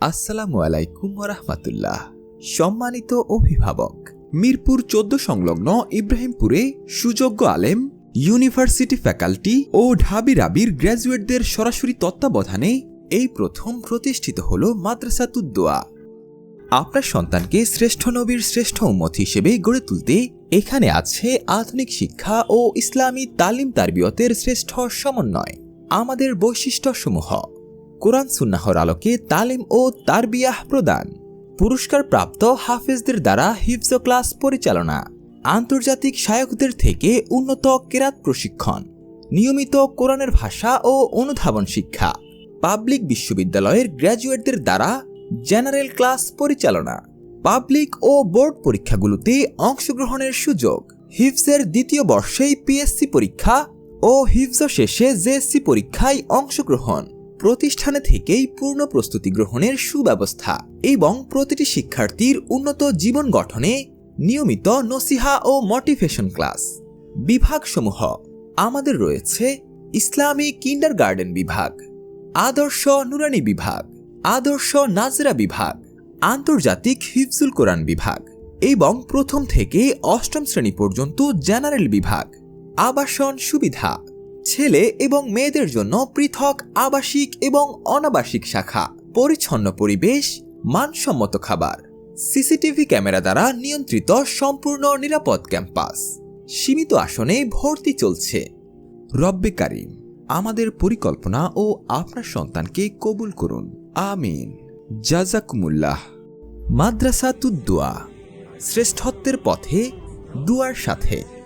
আসসালামু আলাইকুম রহমাতুল্লাহ সম্মানিত অভিভাবক, মিরপুর চোদ্দ সংলগ্ন ইব্রাহিমপুরে সুযোগ্য আলেম, ইউনিভার্সিটি ফ্যাকাল্টি ও ঢাবি রাবির গ্র্যাজুয়েটদের সরাসরি তত্ত্বাবধানে এই প্রথম প্রতিষ্ঠিত হল মাদ্রাসাতুদ্দোয়া আপনার সন্তানকে শ্রেষ্ঠ নবীর শ্রেষ্ঠ উম্মত হিসেবে গড়ে তুলতে এখানে আছে আধুনিক শিক্ষা ও ইসলামী তালিম তারবিয়তের শ্রেষ্ঠ সমন্বয়। আমাদের বৈশিষ্ট্যসমূহ কোরআন সুন্নাহর আলোকে তালিম ও তারবিয়াহ প্রদান। পুরস্কারপ্রাপ্ত হাফেজদের দ্বারা হিফজ ক্লাস পরিচালনা। আন্তর্জাতিক শায়কদের থেকে উন্নত কেরাত প্রশিক্ষণ। নিয়মিত কোরআনের ভাষা ও অনুধাবন শিক্ষা। পাবলিক বিশ্ববিদ্যালয়ের গ্র্যাজুয়েটদের দ্বারা জেনারেল ক্লাস পরিচালনা। পাবলিক ও বোর্ড পরীক্ষাগুলোতে অংশগ্রহণের সুযোগ। হিফজের দ্বিতীয় বর্ষেই পিএসসি পরীক্ষা ও হিফজ শেষে জেএসসি পরীক্ষায় অংশগ্রহণ। প্রতিষ্ঠানে থেকেই পূর্ণ প্রস্তুতি গ্রহণের সুব্যবস্থা এবং প্রতিটি শিক্ষার্থীর উন্নত জীবন গঠনে নিয়মিত নসিহা ও মোটিভেশন ক্লাস বিভাগসমূহ আমাদের রয়েছে ইসলামী কিন্ডার গার্ডেন বিভাগ, আদর্শ নুরানি বিভাগ, আদর্শ নাজরা বিভাগ, আন্তর্জাতিক হিফজুল কোরআন বিভাগ এবং প্রথম থেকে অষ্টম শ্রেণি পর্যন্ত জেনারেল বিভাগ। আবাসন সুবিধা। ছেলে এবং মেয়েদের জন্য পৃথক আবাসিক এবং অনাবাসিক শাখা, পরিচ্ছন্ন পরিবেশ, মানসম্মত খাবার। সিসিটিভি ক্যামেরা দ্বারা নিয়ন্ত্রিত সম্পূর্ণ নিরাপদ ক্যাম্পাস। সীমিত আসনে ভর্তি চলছে। রব্বে কারিম, আমাদের পরিকল্পনা ও আপনার সন্তানকে কবুল করুন। আমিন। জাজাকুমুল্লাহ। মাদ্রাসা তুদ্দুয়া শ্রেষ্ঠত্বের পথে, দুয়ার সাথে।